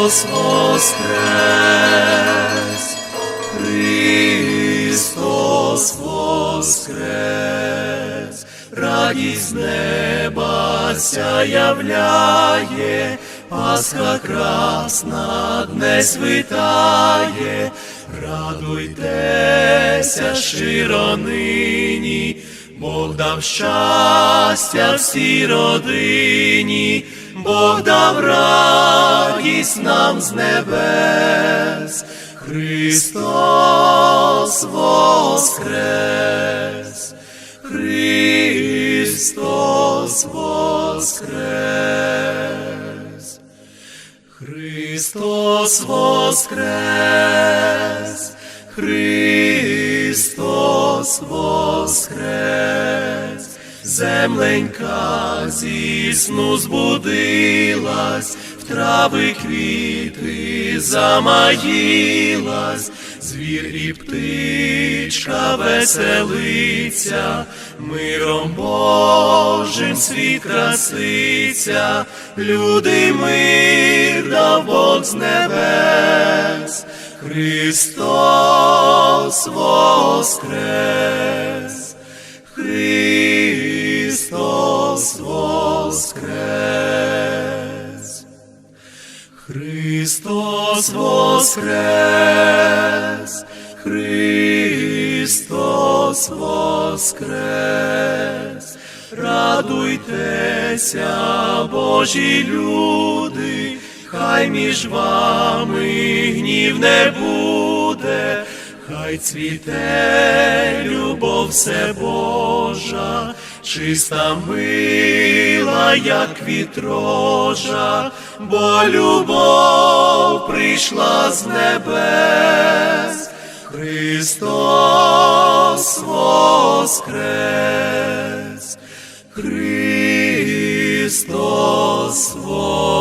Христос воскрес! Христос воскрес! Радість неба ся являє, Пасха красна днес витає, радуйтеся щиро нині, Бог дав щастя всій родині, Бог дав радість нам з небес, Христос воскрес, Христос воскрес, Христос воскрес, Христос воскрес, земленька зі сну збудилась, в трави квіти замаїлась, звір і птичка веселиться, миром Божим світ краситься, люди мир дав Бог з небес, Христос воскрес, Христос воскрес, Христос воскрес, радуйтеся, Божі люди, хай між вами гнів не буде, хай цвіте любов все Божа, чиста мила, як вітрожа, бо любов прийшла з небес, Христос воскрес, Христос воскрес.